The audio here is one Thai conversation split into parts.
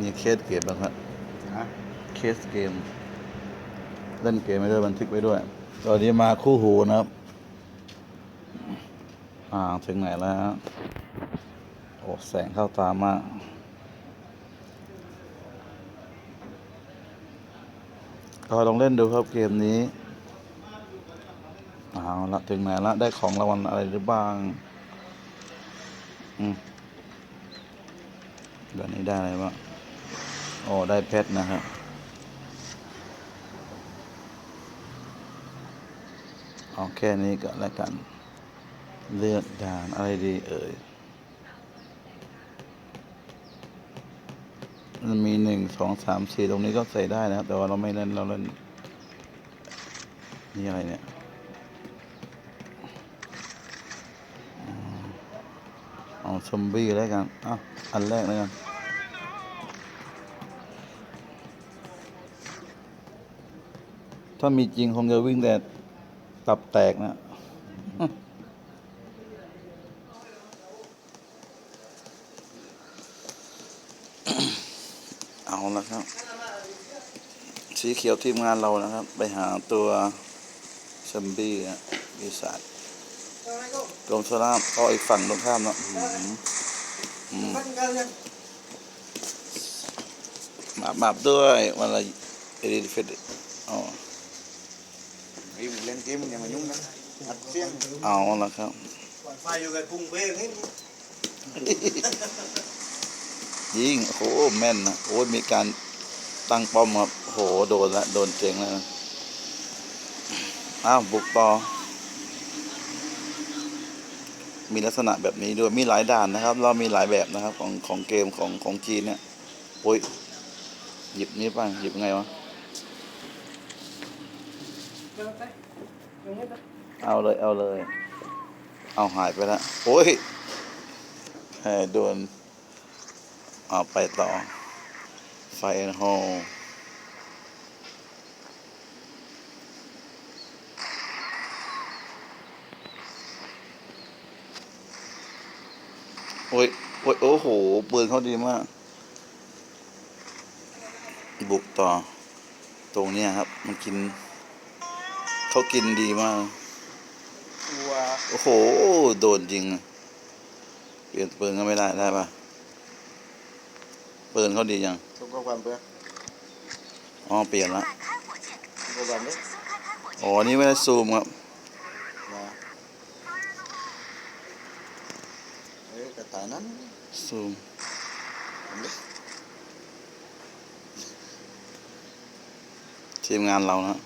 มีเคสเกมบ้างครับฮะเคสเกม เล่นเกมไปด้วยบันทึกไปด้วย ตอนนี้มาคู่หูนะครับ อ่าถึงไหนแล้วฮะโอ้แสงเข้าตามากก็ลองเล่นดูครับเกมนี้เอาละถึงไหนละได้ของรางวัลอะไรหรือบ้าง อืมแบบนี้ได้อะไรบ้าง โอ้ ได้เพชรนะครับเอาแค่นี้ก็แล้วกัน เลือกด่านอะไรดีเอ่ย มันมีหนึ่งสองสามสี่ตรงนี้ก็ใส่ได้นะครับ แต่ว่าเราไม่เล่น เราเล่น นี่อะไรเนี่ยเอาซอมบี้แล้วกันอะอันแรกแล้วกัน ถ้ามีจริงคงจะวิ่งแต่ตับแตกนะ เอาละครับ สีเขียวทีมงานเรานะครับ ไปหาตัวซอมบี้อะปีศาจกรมสลามก็อีกฝั่งตรงข้ามเนาะมามาบด้วยวันละเอริเฟดอ๋อ ไอ้มึงเล่นเกมมึงอย่ามายุ่งนะอัดเสียงเอาละครับ ไฟอยู่กับพุงเพลงนี่ยิงโอ้โหแม่นนะโอ้ยมีการตั้งป้อมครับโหโดนละโดนเจ๋งแล้วนะอ้าวบุกต่อมีลักษณะแบบนี้ด้วยมีหลายด่านนะครับ เรามีหลายแบบนะครับของของเกมของของจีนเนี่ยโอ้ยหยิบนี้ไปหยิบไงวะ เอาเลยเอาเลย เอาหายไปแล้วโอ้ยแพ้โดนเอาไปต่อ ไฟแอนโฮโอ้ยโอ้ยโอ้โหปืนเขาดีมากบุกต่อ ตรงเนี้ยครับ มันกิน เขากินดีมากตัวโอ้โห โดนจริงอะเปลี่ยนปืนก็ไม่ได้ได้ปะปืนเขาดียัง ส่งข้อความเพื่ออ๋อ เปลี่ยนละ ส่งข้อความเลยอ๋อ นี่ไม่ได้ซูมครับนะเอ้ยกระต่ายนั้นซูม ทีมงานเรานะ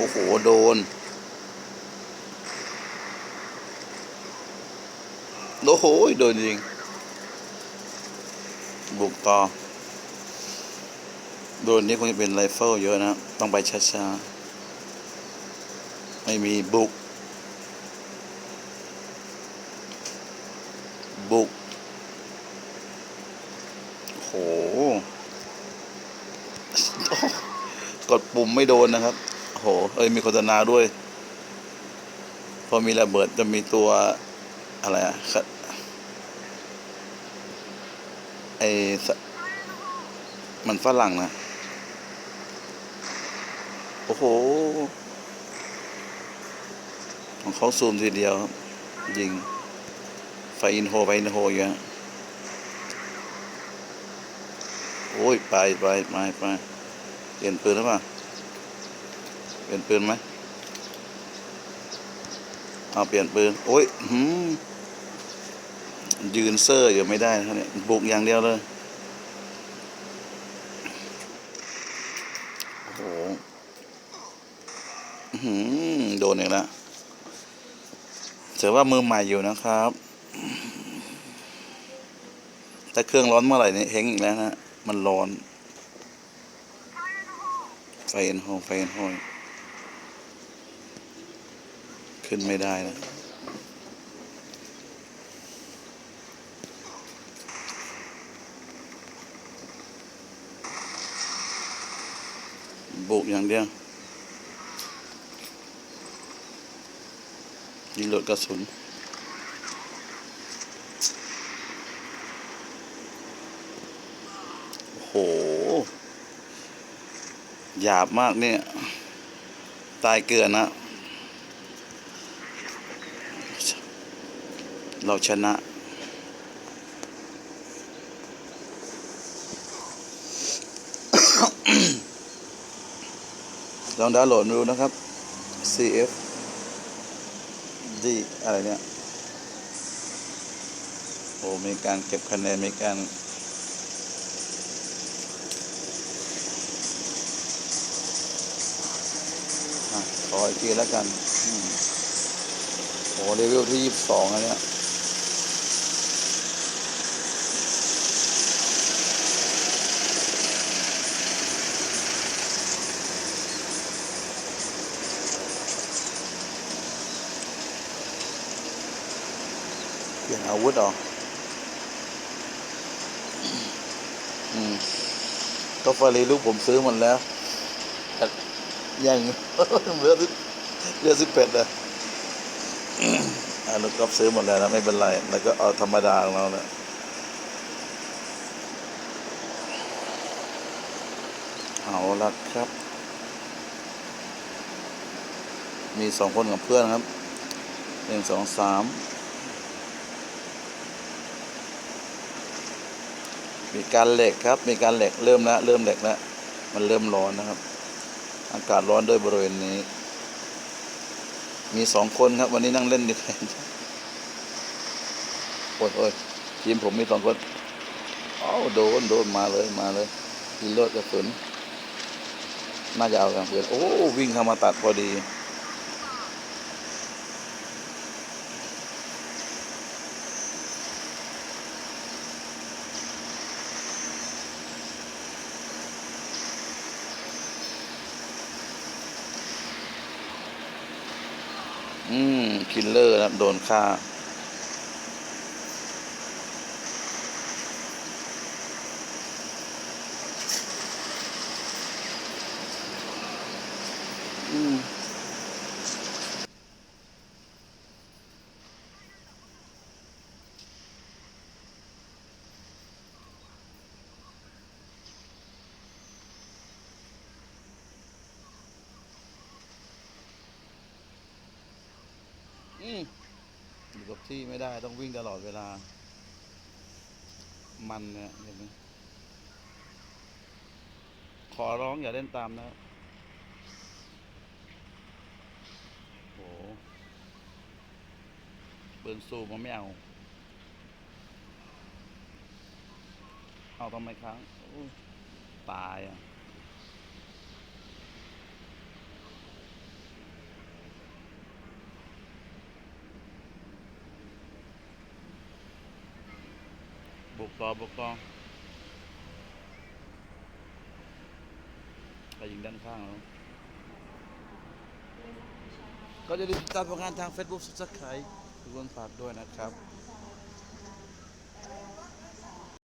โอ้โห โดน โอ้โห โดนจริง บุกต่อ โดนนี่คงจะเป็นไรเฟิลเยอะนะ ต้องไปช้าๆ ไม่มีบุก บุก โหกดปุ่มไม่โดนนะครับ โหเอ้ยมีโฆษณาด้วย พอมีระเบิดจะมีตัวอะไรอะไอสะมันฝรั่งนะ โอ้โห ของเขาซูมทีเดียวยิง ไฟอินโฮ ไฟอินโฮอยู่ฮะโอ้ย ไปไปไปไปเปลี่ยนปืนหรือเปล่า เปลี่ยนปืนไหมเอาเปลี่ยนปืน โอ้ยหืมยืนเซอร์อยู่ไม่ได้นะครับเนี่ยบุกอย่างเดียวเลย โอ้โหหือโดนอีกแล้วถือว่ามือใหม่อยู่นะครับถ้าเครื่องร้อนเมื่อไหร่เนี่ยเฮงอีกแล้วนะ มันร้อน ไฟเอ็นโฮไฟเอ็นโฮ ขึ้นไม่ได้นะบุกอย่างเดียวยิงหลดกระสุนโห หยาบมากเนี่ย ตายเกินนะ เราชนะ ลองดาวน์โหลดดูนะครับ CF D อะไรเนี่ย โอ้ มีการเก็บคะแนน มีการอะขออีกทีแล้วกันอโอ้เลเวลที่ยี่สิบสองอันเนี้ย ลี่ยนอาวุธเหรออืมก็ฟารีลูกผมซื้อหมดแล้วยังเหลือสิเหลือสิบเป็ดอะอ่าลูกก็ซื้อหมดแล้วนะไม่เป็นไร แล้วก็เอาธรรมดาของเราเนี่ยเอาละครับ มีสองคนกับเพื่อนครับหนึ่งสองสาม มีการเหล็กครับ มีการเหล็กเริ่มแล้วเริ่มเหล็กแล้วมันเริ่มร้อนนะครับ อากาศร้อนด้วยบริเวณนี้ มีสองคนครับ วันนี้นั่งเล่นดิแทนโอ้ยโอ้ยทีมผมมีสองคนอ้าโดนโดนมาเลยมาเลยยิงรถกระสุนน่าจะเอากันเพื่อนโอ้วิ่งเข้ามาตัดพอดี อืม คิลเลอร์นะโดนฆ่า อืม ที่ไม่ได้ต้องวิ่งตลอดเวลา มันเนี่ยเห็นไหมขอร้องอย่าเล่นตามนะโหเบิร์นซูมมันไม่เอา เอาทำไมครั้งตายอะ ต่อบกองไปยิงด้านข้างแล้วก็จะติดตามผลงานทาง Facebook สักใครทุกคนฝากด้วยนะครับ